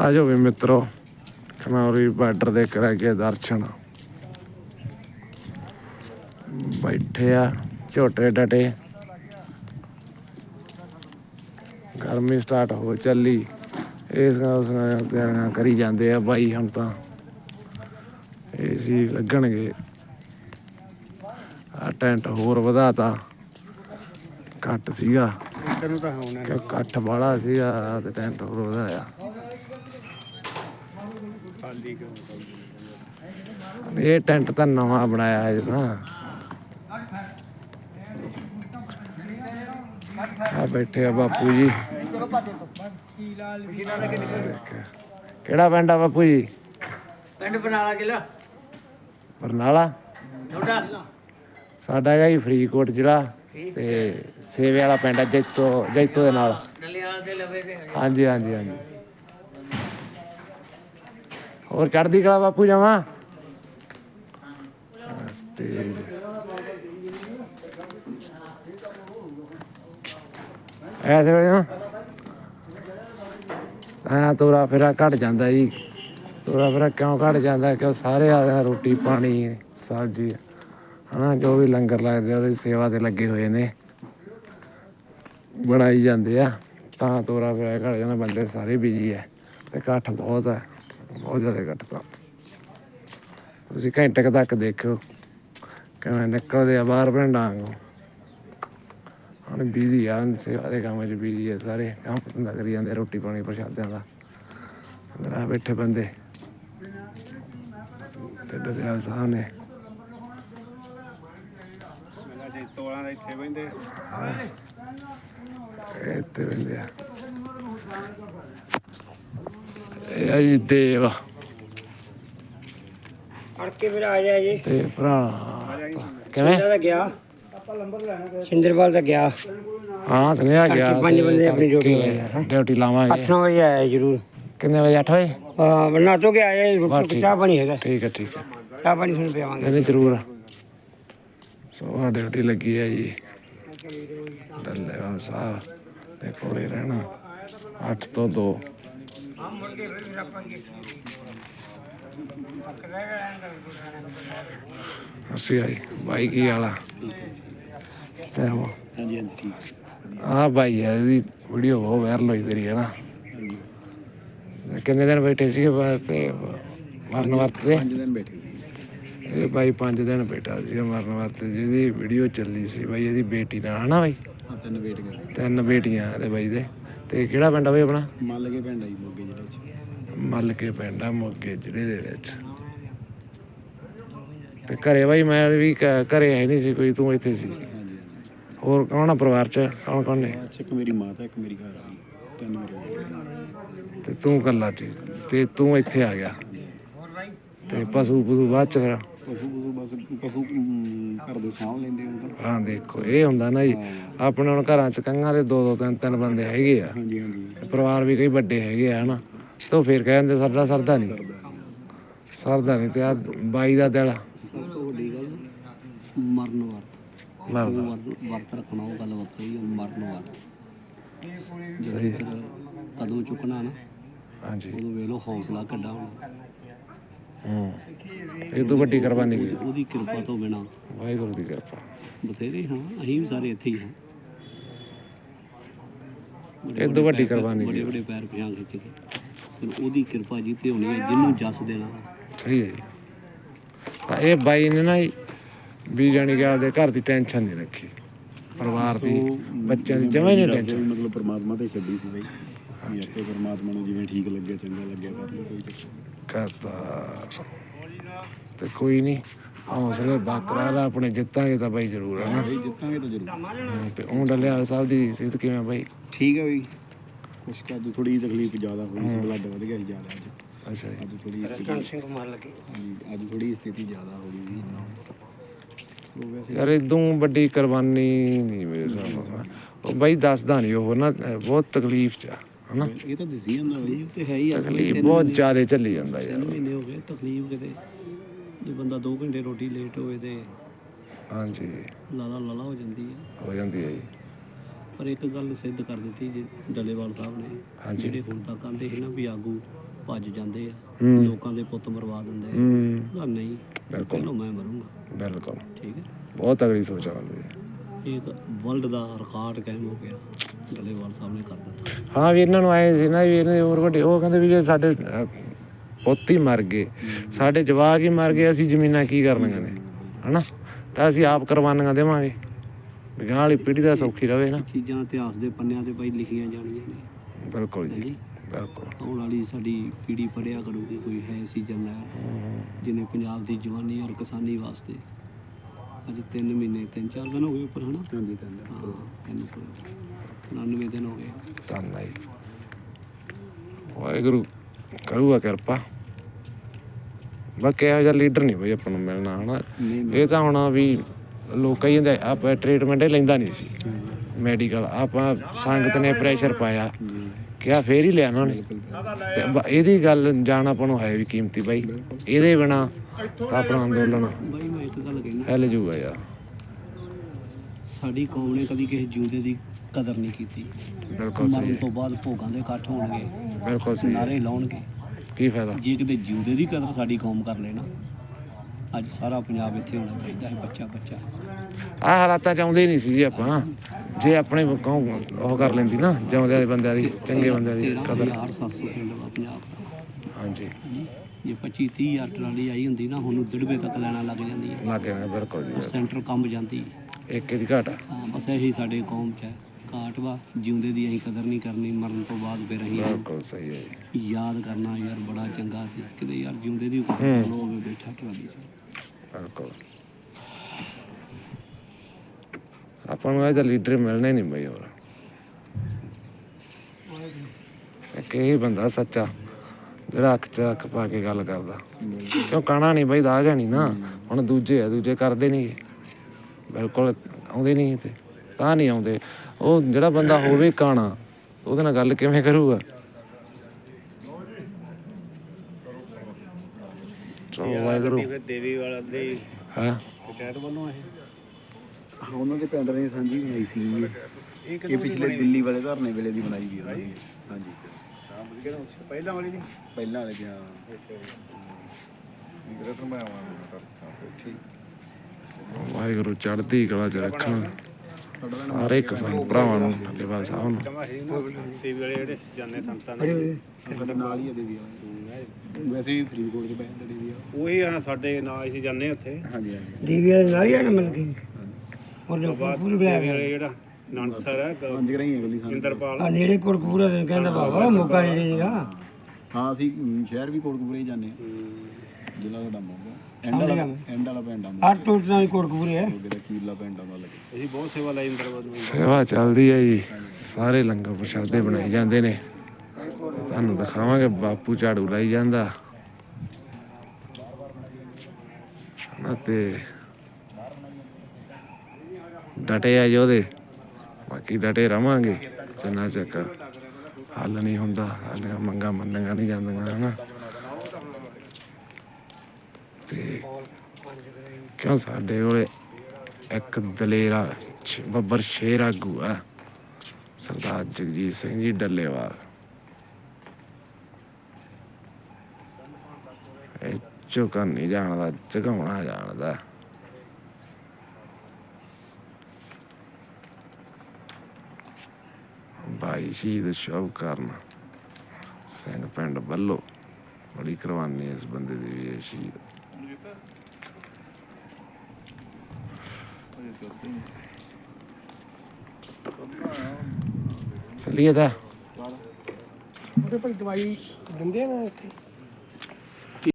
ਆ ਜਾਓ ਵੀ ਮਿੱਤਰੋ ਖਨੌਰੀ ਬਾਰਡਰ ਦੇ ਕਰਾਂਗੇ ਦਰਸ਼ਨ। ਬੈਠੇ ਆ ਝੋਟੇ ਡਟੇ। ਗਰਮੀ ਸਟਾਰਟ ਹੋ ਚੱਲੀ। ਇਸ ਉਸ ਤਿਆਰੀਆਂ ਕਰੀ ਜਾਂਦੇ ਆ ਬਾਈ ਹੁਣ ਤਾਂ। ਏਸੀ ਲੱਗਣਗੇ। ਆ ਟੈਂਟ ਹੋਰ ਵਧਾਤਾ। ਘੱਟ ਸੀਗਾ। ਤੈਨੂੰ ਤਾਂ ਹੋਣਾ ਇਕੱਠ ਬਾਹਲਾ ਸੀਗਾ ਤੇ ਟੈਂਟ ਹੋਰ ਵਧਾਇਆ। ਇਹ ਟੈਂਟ ਤਾਂ ਨਵਾਂ ਬਣਾਇਆ ਹੈ ਨਾ। ਆ ਬੈਠੇ ਆ ਬਾਪੂ ਜੀ। ਕਿਹੜਾ ਪਿੰਡ ਆ ਬਾਪੂ ਜੀ? ਪਿੰਡ ਬਨਾਲਾ ਜ਼ਿਲ੍ਹਾ। ਬਰਨਾਲਾ? ਤੁਹਾਡਾ? ਸਾਡਾ ਹੈਗਾ ਜੀ ਫਰੀਦਕੋਟ ਜ਼ਿਲ੍ਹਾ ਤੇ ਸੇਵੇ ਵਾਲਾ ਪਿੰਡ ਜੈਤੋ ਜੈਤੋ ਦੇ ਨਾਲ। ਹਾਂਜੀ ਹਾਂਜੀ ਹਾਂਜੀ। ਹੋਰ ਚੜਦੀ ਕਲਾ ਬਾਪੂ ਜਾਵਾਂ ਸਟੇਜ। ਐਸੇ ਵੇਲੇ ਨਾ। ਤੋਰਾ ਫੇਰਾ ਘਟ ਜਾਂਦਾ ਜੀ। ਤੋਰਾ ਫੇਰਾ ਕਿਉਂ ਘਟ ਜਾਂਦਾ? ਕਿਉਂ ਸਾਰੇ ਆ ਰੋਟੀ, ਪਾਣੀ, ਸਬਜ਼ੀ। ਹਨਾ, ਜੋ ਵੀ ਲੰਗਰ ਲੱਗਦੇ ਆ, ਉਹਦੀ ਸੇਵਾ ਤੇ ਲੱਗੇ ਹੋਏ ਨੇ। ਬਣਾਈ ਜਾਂਦੇ ਆ। ਤਾਂ ਤੋਰਾ ਫੇਰਾ ਘਟ ਜਾਂਦਾ, ਬੰਦੇ ਸਾਰੇ ਬਿਜ਼ੀ ਐ ਤੇ ਇਕੱਠ ਬਹੁਤ ਹੈ ਬਹੁਤ ਜ਼ਿਆਦਾ ਇਕੱਠ ਤੁਸੀਂ ਘੰਟੇ ਕੁ ਤੱਕ ਦੇਖਿਓ, ਕਿਵੇਂ ਨਿਕਲਦੇ ਆ ਬਾਹਰ ਪਿੰਡਾਂ ਵਾਂਗੂ ਹੁਣ ਬਿਜ਼ੀ ਆ, ਸੇਵਾ ਦੇ ਕੰਮ 'ਚ ਬਿਜ਼ੀ ਆ ਸਾਰੇ, ਕੰਮ ਧੰਦਾ ਕਰੀ ਜਾਂਦੇ, ਰੋਟੀ ਪਾਣੀ ਪ੍ਰਸ਼ਾਦਿਆਂ ਦਾ। ਅੰਦਰ ਆ ਬੈਠੇ ਬੰਦੇ। ਤੇ ਦਰਿਆਲ ਸਾਹਿਬ ਨੇ। ਤੋਲਾਂ ਦਾ ਇੱਥੇ ਬੈਂਦੇ ਇੱਥੇ ਬੰਦੇ ਆ। ਇਹ ਆ ਜੀ ਦੇਵ। ਅੜ ਕੇ ਫਿਰ ਆ ਜਾ ਜੀ। ਤੇ ਭਰਾ ਕਿਵੇਂ? ਦਾ ਗਿਆ। ਸਿੰਦਰਵਾਲ ਦਾ ਗਿਆ। ਹਾਂ ਸੁਨੇਹਾ ਗਿਆ ਤੜਕੇ ਪੰਜ ਤੇ ਬੰਦੇ ਆਪਣੀ ਡਿਊਟੀ ਤੜਕੇ ਲਾਏ ਆ। ਡਿਊਟੀ ਲਾਵਾਂਗੇ। 8 ਵਜੇ ਆਇਆ ਜਰੂਰ। ਕਿੰਨੇ ਵਜੇ 8 ਵਜੇ? ਹਾਂ ਬਣਾ ਤੋਂ ਕੇ ਆਇਆ ਬਸ ਰੋਟੀ ਠੀਕ। ਚਾਹ ਪਾਣੀ ਹੈਗਾ। ਠੀਕ ਹੈ ਠੀਕ ਹੈ। ਚਾਹ ਪਾਣੀ ਸੁਣ ਪਿਆਵਾਂਗੇ। ਨਹੀਂ ਨਹੀਂ ਜ਼ਰੂਰ। ਸੋ ਆ ਡਿਊਟੀ ਲੱਗੀ ਹੈ ਜੀ। ਡੱਲੇਵਾਲ ਸਾਹਿਬ ਦੇ ਕੋਲੇ ਰਹਿਣਾ। 8 ਤੋਂ 2 ਅਸੀਂ ਆਈ ਬਾਈ ਕੀ ਵਾਲਾ ਚਾਹੋ ਹਾਂਜੀ ਹਾਂਜੀ ਠੀਕ ਆ ਬਾਈ ਹੈ ਇਹਦੀ ਵੀਡੀਓ ਬਹੁਤ ਵਾਇਰਲ ਹੋਈ ਤੇਰੀ ਹੈ ਨਾ? ਕਿੰਨੇ ਦਿਨ ਬੈਠੇ ਬਾਹਰ ਤੇ? ਮਰਨ ਵਰਤ ਦੇ ਪੰਜ ਦਿਨ ਬੈਠੇ ਸੀ। ਇਹ ਬਾਈ 5 ਦਿਨ ਬੈਠਾ ਸੀ ਮਰਨ ਵਰਤ ਜਿਹਦੀ ਵੀਡੀਓ ਚੱਲੀ ਸੀ ਬਾਈ ਇਹਦੀ ਬੇਟੀ ਨਾਲ ਹਨਾ ਬਾਈ? ਹਾਂ ਤਿੰਨ ਬੇਟੀਆਂ ਇਹਦੇ ਬਾਈ ਦੇ। ਤੇ ਕਿਹੜਾ ਪਿੰਡ ਆ ਬਾਈ ਆਪਣਾ? ਪਿੰਡ ਮੋਗੇ ਚ। ਮੱਲ ਕੇ ਪਿੰਡ ਆ ਮੋਗੇ ਜ਼ਿਲ੍ਹੇ ਦੇ ਵਿੱਚ। ਤੇ ਘਰੇ ਬਾਈ ਮੈਂ ਵੀ ਘ- ਘਰੇ ਹੈ ਨਹੀਂ ਸੀ ਕੋਈ ਤੂੰ ਇੱਥੇ ਸੀ? ਹਾਂਜੀ ਹੋਰ ਕੌਣ ਆ ਪਰਿਵਾਰ ਚ? ਕੌਣ ਕੌਣ ਨੇ? ਇੱਕ ਮੇਰੀ ਮਾਤਾ ਇੱਕ ਮੇਰੀ ਘਰ ਵਾਲੀ ਤਿੰਨ ਮੇਰੇ ਬੇਟੇ ਤੇ ਤੂੰ ਕੱਲਾ ਸੀ ਤੇ ਤੂੰ ਇੱਥੇ ਆ ਗਿਆ। ਤੇ ਪਸ਼ੂ ਪਸ਼ੂ ਬਾਅਦ ਚ ਫਿਰ? ਪਸ਼ੂ ਪਸ਼ੂ ਬਸ ਪਸ਼ੂ ਅਮ, ਘਰ ਦੇ ਸਾਂਭ ਲੈਂਦੇ ਹੁਣ ਤਾਂ। ਹਾਂ ਦੇਖੋ ਇਹ ਹੁੰਦਾ ਨਾ ਜੀ ਆਪਣੇ ਹੁਣ ਘਰਾਂ ਚ ਕੰਗਾਂ ਦੇ ਦੋ ਦੋ ਤਿੰਨ ਤਿੰਨ ਬੰਦੇ ਹੈਗੇ ਆ। ਹਾਂਜੀ ਹਾਂਜੀ। ਪਰਿਵਾਰ ਵੀ ਕਈ ਵੱਡੇ ਹੈਗੇ ਆ ਹਨਾ। ਤੇ ਉਹ ਫਿਰ ਕਹਿੰਦੇ ਸਾਡਾ ਸਰਦਾ ਨਹੀਂ। ਸਰਦਾ ਨਹੀਂ। ਤੇ ਆ ਬਾਈ ਦਾ ਦਿਲ। ਸਭ ਤੋਂ ਵੱਡੀ ਗੱਲ ਮਰਨ ਵਰਤ ਮਰਦਾ ਵਰਤ ਵਰਤ ਰੱਖਣਾ ਉਹ ਗੱਲ ਵੱਖਰੀ ਹੈ ਮਰਨ ਵਰਤ ਸਹੀ ਫਿਰ ਕਦੋਂ ਚੁੱਕਣਾ ਨਾ ਹਾਂਜੀ। ਉਦੋਂ ਵੇਖ ਲਓ ਹੌਸਲਾ ਕੱਢਾ ਹੋਣਾ। ਹੂੰ। ਇਹ ਤੋਂ ਵੱਡੀ ਕੁਰਬਾਨੀ ਕੀ ਉਹਦੀ ਕਿਰਪਾ ਤੋਂ ਬਿਨਾ। ਵਾਹਿਗੁਰੂ ਦੀ ਕਿਰਪਾ। ਬਥੇਰੇ ਹਾਂ ਅਸੀਂ ਵੀ ਸਾਰੇ ਇੱਥੇ ਹੀ ਹਾਂ। ਇਹ ਤੋਂ ਵੱਡੀ ਕੁਰਬਾਨੀ ਬੜੇ ਬੜੇ ਪੈਰ ਪਛਾਣ ਖਿੱਚ ਕੇ ਫਿਰ ਉਹਦੀ ਕਿਰਪਾ ਜੀ ਤੇ ਹੋਣੀ ਹੈ ਜਿਹਨੂੰ ਜਸ ਦੇਣਾ। ਸਹੀ ਹੈ ਜੀ। ਤਾਂ ਇਹ ਬਾਈ ਨੇ ਨਾ ਜੀ ਵੀ ਜਾਣੀ ਕਿ ਆਪਦੇ ਘਰ ਦੀ ਟੈਨਸ਼ਨ ਨਹੀਂ ਰੱਖੀ। ਪਰਿਵਾਰ ਦੀ ਬੱਚਿਆਂ ਦੀ ਜਮਾਂ ਹੀ ਨਹੀਂ ਟੈਨਸ਼ਨ ਮਤਲਬ ਪਰਮਾਤਮਾ ਤੇ ਛੱਡੀ ਸੀ ਬਈ ਵੀ ਆਪੇ ਪਰਮਾਤਮਾ ਨੂੰ ਜਿਵੇਂ ਠੀਕ ਲੱਗਿਆ ਚੰਗਾ ਲੱਗਿਆ ਕਰ ਲਓ ਕੋਈ ਚੱਕਰ ਨਹੀਂ। ਕਰਤਾ। ਤੇ ਕੋਈ ਨਹੀਂ ਹੌਸਲੇ ਬਾਕਰਾ ਲਾ ਆਪਣੇ ਜਿੱਤਾਂਗੇ ਤਾਂ ਬਾਈ ਜ਼ਰੂਰ ਹੈ ਨਾ। ਬਈ ਜਿੱਤਾਂਗੇ ਤਾਂ ਜ਼ਰੂਰ। ਹੂੰ, ਤੇ ਉਹ ਡੱਲੇਵਾਲ ਸਾਹਿਬ ਦੀ ਸਿਹਤ ਕਿਵੇਂ ਆ ਬਾਈ? ਠੀਕ ਹੈ ਬਈ। ਕੁਛ ਕਾ ਥੋੜੀ ਜਿਹੀ ਤਕਲੀਫ ਜ਼ਿਆਦਾ ਹੋਈ ਸੀ ਬਲੱਡ ਵਧ ਗਿਆ ਸੀ ਜ਼ਿਆਦਾ ਅੱਜ। ਅੱਛਾ ਜੀ। ਅੱਜ ਥੋੜੀ ਚੰਨ ਸਿੰਘ ਮਾਰ ਲੱਗੇ। ਹਾਂਜੀ ਅੱਜ ਥੋੜੀ ਸਥਿਤੀ ਜ਼ਿਆਦਾ ਹੋ ਗਈ ਸੀ ਹੋ ਗਿਆ ਸੀ। ਯਾਰ ਇਦੋਂ ਵੱਡੀ ਕੁਰਬਾਨੀ ਨਹੀਂ ਮੇਰੇ ਨਾਲ ਉਹ ਬਾਈ ਦੱਸਦਾ ਨਹੀਂ ਉਹ ਨਾ ਬਹੁਤ ਤਕਲੀਫ ਚ ਆ, ਹਨਾ? ਇਹ ਤਾਂ ਦਿਸੀ ਜਾਂਦਾ ਬਈ ਇਹ ਤੇ ਹੈ ਹੀ ਆ ਤਕਲੀਫ ਬਹੁਤ ਜ਼ਿਆਦਾ ਚੱਲੀ ਜਾਂਦਾ ਯਾਰ। ਤਿੰਨ ਮਹੀਨੇ ਹੋ ਗਏ ਤਕਲੀਫ ਕਿਤੇ। ਜੇ ਬੰਦਾ 2 ਘੰਟੇ ਰੋਟੀ ਲੇਟ ਹੋਵੇ ਤੇ ਹਾਂਜੀ। ਲਾਲਾ ਲਾਲਾ ਹੋ ਜਾਂਦੀ ਹੈ ਹੋ ਜਾਂਦੀ ਹੈ ਜੀ। ਪਰ ਇੱਕ ਗੱਲ ਸਿੱਧ ਕਰ ਦਿੱਤੀ ਜੀ ਡੱਲੇਵਾਲ ਸਾਹਿਬ ਨੇ। ਹਾਂਜੀ। ਜਿਹੜੇ ਹੁਣ ਤੱਕ ਆਂਦੇ ਸੀ ਨਾ ਵੀ ਆਗੂ ਭੱਜ ਜਾਂਦੇ ਆ ਹੂੰ। ਲੋਕਾਂ ਦੇ ਪੁੱਤ ਮਰਵਾ ਦਿੰਦੇ ਆ। ਹੂੰ। ਉਹਦਾ ਨਹੀਂ ਬਿਲਕੁਲ। ਪਹਿਲਾਂ ਮੈਂ ਮਰੂੰਗਾ। ਬਿਲਕੁਲ। ਠੀਕ ਹੈ। ਬਹੁਤ ਤਗੜੀ ਸੋਚ ਆ। ਬੰਦੇ ਦੀ ਇਹ ਤਾਂ ਵਰਲਡ ਦਾ ਰਿਕਾਰਡ ਕਾਇਮ ਹੋ ਗਿਆ। ਗਲੇਵਾਲ ਸਾਹਿਬ ਨੇ ਕਰ ਦਿੱਤਾ। ਹਾਂ ਵੀ ਇਹਨਾਂ ਨੂੰ ਆਏ ਸੀ ਨਾ ਵੀ ਇਹਨਾਂ ਦੇ ਹੋਰ ਵੱਡੇ ਉਹ ਕਹਿੰਦੇ ਵੀ ਜੇ ਸਾਡੇ ਅਹ, ਪੁੱਤ ਹੀ ਮਰ ਗਏ ਸਾਡੇ ਜਵਾਕ ਹੀ ਮਰ ਗਏ ਅਸੀਂ ਜ਼ਮੀਨਾਂ ਕੀ ਕਰਨੀਆਂ ਨੇ? ਹਨਾ? ਤਾਂ ਅਸੀਂ ਆਪ ਕੁਰਬਾਨੀਆਂ ਦੇਵਾਂਗੇ। ਵੀ ਗਾਂ ਵਾਲੀ ਪੀੜ੍ਹੀ ਦਾ ਸੌਖੀ ਰਵੇ ਨਾ। ਚੀਜ਼ਾਂ ਇਤਿਹਾਸ ਦੇ ਪੰਨਿਆਂ ਤੇ ਭਾਈ ਲਿਖੀਆਂ ਜਾਣੀਆਂ ਨੇ। ਬਿਲਕੁਲ ਜੀ ਬਿਲਕੁਲ। ਆਉਣ ਵਾਲੀ ਸਾਡੀ ਪੀੜ੍ਹੀ ਪੜਿਆ ਕਰੂਗੀ ਕੋਈ ਹੈ ਸੀ ਜਰਨੈਲ ਜਿਹਨੇ ਪੰਜਾਬ ਦੀ ਜਵਾਨੀ ਔਰ ਕਿਸਾਨੀ ਵਾਸਤੇ ਅੱਜ 3 ਮਹੀਨੇ 3-4 ਦਿਨ ਹੋ ਗਏ ਉੱਪਰ ਹਨਾ? ਹਾਂਜੀ ਤਾਂ ਹਾਂ ਤਿੰਨ ਸੌ 99 ਦਿਨ ਹੋ ਗਏ। ਧੰਨਵਾਦ ਜੀ। ਵਾਹਿਗੁਰੂ ਕਰੂਗਾ ਕਿਰਪਾ। ਬਾਕੀ ਇਹੋ ਜਿਹਾ ਲੀਡਰ ਨਹੀਂ ਬਈ ਆਪਾਂ ਨੂੰ ਮਿਲਣਾ ਹਨਾ? ਇਹ ਤਾਂ ਹੁਣ ਵੀ ਲੋਕਾਂ ਹੀ ਕਹਿੰਦੇ ਆਪਾਂ ਟ੍ਰੀਟਮੈਂਟ ਹੀ ਲੈਂਦਾ ਨਹੀਂ ਸੀ। ਮੈਡੀਕਲ ਆਪਾਂ ਸੰਗਤ ਨੇ ਪ੍ਰੈਸ਼ਰ ਪਾਇਆ। ਕਿਹਾ ਫੇਰ ਹੀ ਲਿਆ ਉਹਨਾਂ ਨੇ। ਤੇ ਬ- ਇਹਦੀ ਗੱਲ ਜਾਣ ਆਪਾਂ ਨੂੰ ਹੈ ਵੀ ਕੀਮਤੀ ਬਾਈ। ਇਹਦੇ ਬਿਨਾ ਤਾਂ ਆਪਣਾ ਅੰਦੋਲਨ ਬਾਈ ਮੈਂ ਇੱਕ ਗੱਲ ਕਹਿਣਾ। ਫੈਲ ਜੂਗਾ ਯਾਰ। ਸਾਡੀ ਕੌਮ ਨੇ ਕਦੀ ਕਿਸੇ ਜਿਉਂਦੇ ਦੀ ਕਦਰ ਨਹੀਂ ਕੀਤੀ। ਬਿਲਕੁਲ ਸਹੀ ਮਰਨ ਹੈ। ਤੋਂ ਬਾਅਦ ਭੋਗਾਂ ਦੇ ਇਕੱਠ ਹੋਣਗੇ ਬਿਲਕੁਲ ਸਹੀ ਨਾਰੇ ਲਾਉਣਗੇ। ਕੀ ਫਾਇਦਾ? ਜੇ ਕਿਤੇ ਜਿਉਂਦੇ ਦੀ ਕਦਰ ਸਾਡੀ ਕੌਮ ਕਰ ਲੈਣਾ ਅੱਜ ਸਾਰਾ ਪੰਜਾਬ ਇੱਥੇ ਹੋਣਾ ਚਾਹੀਦਾ ਹੈ ਬੱਚਾ ਬੱਚਾ। ਆਹ ਹਾਲਾਤਾਂ ਚ ਆਉਂਦੇ ਹੀ ਨਹੀਂ ਸੀ ਜੀ ਆਪਾਂ। ਜੇ ਆਪਣੇ ਕੌਮ ਉਹ ਕਰ ਲੈਂਦੀ ਨਾ ਜਿਉਂਦਿਆਂ ਦੇ ਬੰਦਿਆਂ ਦੀ ਚੰਗੇ ਬੰਦਿਆਂ ਦੀ ਕਦਰ। 13700 ਪਿੰਡ ਵਾ ਪੰਜਾਬ ਦਾ। ਹਾਂਜੀ। ਜੇ 25 30 ਹਜ਼ਾਰ ਟਰਾਲੀ ਆਈ ਹੁੰਦੀ ਨਾ ਹੁਣ ਦੜਵੇ ਤੱਕ ਲੈਣਾ ਲੱਗ ਜਾਂਦੀ ਹੈ। ਲੱਗੇ ਹੋਏ ਬਿਲਕੁਲ ਜੀ ਸੈਂਟਰ ਕੰਮ ਜਾਂਦੀ। ਇੱਕ ਇਹਦੀ ਘਾਟ ਆ। ਹਾਂ ਬਸ ਇਹੀ ਸਾਡੇ ਕੌਮ 'ਚ ਹੈ। ਘਾਟ ਵਾ ਜਿਉਂਦੇ ਦੀ ਅਸੀਂ ਕਦਰ ਨਹੀਂ ਕਰਨੀ ਮਰਨ ਤੋਂ ਬਾਅਦ ਫਿਰ ਅਸੀਂ ਬਿਲਕੁਲ ਸਹੀ ਹੈ ਯਾਦ ਕਰਨਾ ਯਾਰ ਬੜਾ ਚੰਗਾ ਸੀ। ਕਿਤੇ ਯਾਰ ਜਿਉਂਦੇ ਦੀ ਕਦਰ ਹੋਵੇ ਬੈਠਾ ਟਰਾਲੀ 'ਚ। ਬਿਲਕੁਲ। ਆਪਾਂ ਨੂੰ ਇਹ ਤਾਂ ਲੀਡਰ ਮਿਲਣੇ ਨਹੀਂ ਬਈ ਹੋਰ। ਇੱਕ ਇਹ ਬੰਦਾ ਸੱਚਾ ਜਿਹੜਾ ਅੱਖ ਚ ਅੱਖ ਪਾ ਕੇ ਗੱਲ ਕਰਦਾ। ਕਿਉਂ ਕਾਣਾ ਨਹੀਂ ਬਈ ਦਾਗਾ ਨਹੀਂ ਨਾ। ਹੁਣ ਦੂਜੇ ਆ ਦੂਜੇ ਕਰਦੇ ਨਹੀਂ। ਬਿਲਕੁਲ ਆਉਂਦੇ ਨਹੀਂ ਤੇ ਤਾਂ ਨਹੀਂ ਆਉਂਦੇ। ਉਹ ਜਿਹੜਾ ਬੰਦਾ ਹੋਵੇ ਕਾਣਾ ਉਹਦੇ ਨਾਲ ਗੱਲ ਕਿਵੇਂ ਕਰੂਗਾ? ਚਲੋ ਵਾਹਿਗੁਰੂ। ਦੇਵੀ ਵਾਲਾ ਦੇ ਹਾਂ। ਪੰਚਾਇਤ ਵੱਲੋਂ ਇਹ? ਉਹਨਾਂ ਦੇ ਪਿੰਡ ਨੇ ਸਾਂਝੀ ਬਣਾਈ ਸੀ। ਇਹ ਇਹ ਪਿਛਲੇ ਦਿੱਲੀ ਵਾਲੇ ਧਰਨੇ ਵੇਲੇ ਦੀ ਬਣਾਈ ਗਈ ਹਾਂਜੀ। ਹਾਂਜੀ ਪਹਿਲਾਂ ਵਾਲੀ ਦੀ? ਪਹਿਲਾਂ ਵਾਲੇ ਦੀ ਹਾਂ। ਇਹ ਤਾਂ ਮੈਂ ਠੀਕ। ਵਾਹਿਗੁਰੂ ਚੜ੍ਹਦੀ ਕਲਾ ਚ ਰੱਖਣ ਸਾਰੇ ਕਿਸਾਨ ਭਰਾਵਾਂ ਨੂੰ ਢੱਲੇਵਾਲ ਸਾਹਿਬ ਨੂੰ ਦੇਵੀ ਵਾਲੇ ਜਿਹੜੇ ਜਾਂਦੇ ਸੰਤਾਂ ਦੇ ਸਾਡੇ ਨਾਲ ਹੀ ਆ ਦੇਵੀ ਵਾਲੇ ਵੈਸੇ ਵੀ ਫਰੀਦਕੋਟ ਚ ਪੈਂਦਾ ਦੇਵੀ ਆ। ਉਹੀ ਆ ਸਾਡੇ ਨਾਲ ਅਸੀਂ ਜਾਂਦੇ ਉੱਥੇ। ਹਾਂਜੀ ਹਾਂਜੀ। ਦੇਵੀ ਵਾਲੇ ਨਾਲ ਹੀ ਆ ਮਿਲ ਕੇ? ਉਹਨੇ ਪੂਰ ਬਿਆ ਜਿਹੜਾ ਨਾਨਕਸਰ ਹੈ ਪੰਜ ਗਰਾਈ ਅਗਲੀ ਇੰਦਰਪਾਲ। ਆ ਨੇੜੇ ਕੋਟਕਪੂਰਾ ਦੇ ਕਹਿੰਦਾ ਬਾਬਾ ਮੋਗਾ ਨੇੜੇ ਨੀਗਾ ਹਾਂ ਅਸੀਂ ਸ਼ਹਿਰ ਵੀ ਕੋਟਕਪੂਰੇ ਹੀ ਜਾਂਦੇ ਹਾਂ। ਜ਼ਿਲ੍ਹਾ ਸਾਡਾ ਮੋਗਾ। ਐਂਡ ਵਾਲਾ ਐਂਡ ਵਾਲਾ ਪਿੰਡ ਆ ਅੱਠ ਟੋਟ ਨਾਲ ਕੋਟਕਪੂਰੇ ਹੈ ਮੋਗੇ ਦਾ ਕੀਲਾ ਪਿੰਡ ਆ ਲੱਗੇ ਅਸੀਂ ਬਹੁਤ ਸੇਵਾ ਲਈ ਇੰਦਰਪਾਲ ਨੂੰ ਸੇਵਾ ਚੱਲਦੀ ਹੈ ਜੀ। ਸਾਰੇ ਲੰਗਰ ਪ੍ਰਸ਼ਾਦੇ ਬਣਾਏ ਜਾਂਦੇ ਨੇ। ਤੁਹਾਨੂੰ ਦਿਖਾਵਾਂਗੇ ਬਾਪੂ ਝਾੜੂ ਲਾਈ ਜਾਂਦਾ। ਨਾ ਤੇ ਡਟੇ ਆ ਜੋਦੇ ਬਾਕੀ ਡਟੇ ਰਵਾਂਗੇ। ਜਿੰਨਾ ਚੱਕ ਹੱਲ ਨਹੀਂ ਹੁੰਦਾ ਸਾਡੀਆਂ ਮੰਗਾਂ ਮੰਨੀਆਂ ਨਹੀਂ ਜਾਂਦੀਆਂ ਹਨਾ। ਤੇ ਕਿਉਂ ਸਾਡੇ ਕੋਲੇ ਇੱਕ ਦਲੇਰਾ ਬੱਬਰ ਸ਼ੇਰ ਆਗੂ ਆ, ਸਰਦਾਰ ਜਗਜੀਤ ਸਿੰਘ ਜੀ ਡੱਲੇਵਾਲ। ਇਹ ਝੁਕਣ ਨਹੀਂ ਜਾਣਦਾ, ਝੁਕਾਉਣਾ ਜਾਣਦਾ। ਭਾਈ ਸ਼ਹੀਦ ਸ਼ਵ ਕਰਨ, ਸਿੰਘ ਪਿੰਡ ਬੱਲੋ ਬੜੀ ਕੁਰਬਾਨੀ ਇਸ ਬੰਦੇ ਦੀ ਵੀ ਇਹ ਸ਼ਹੀਦ। ਚੱਲੀਏ ਤਾਂ। ਉਹਦੇ ਭਾਈ ਦਵਾਈ ਦਿੰਦੇ ਆ ਨਾ ਇੱਥੇ?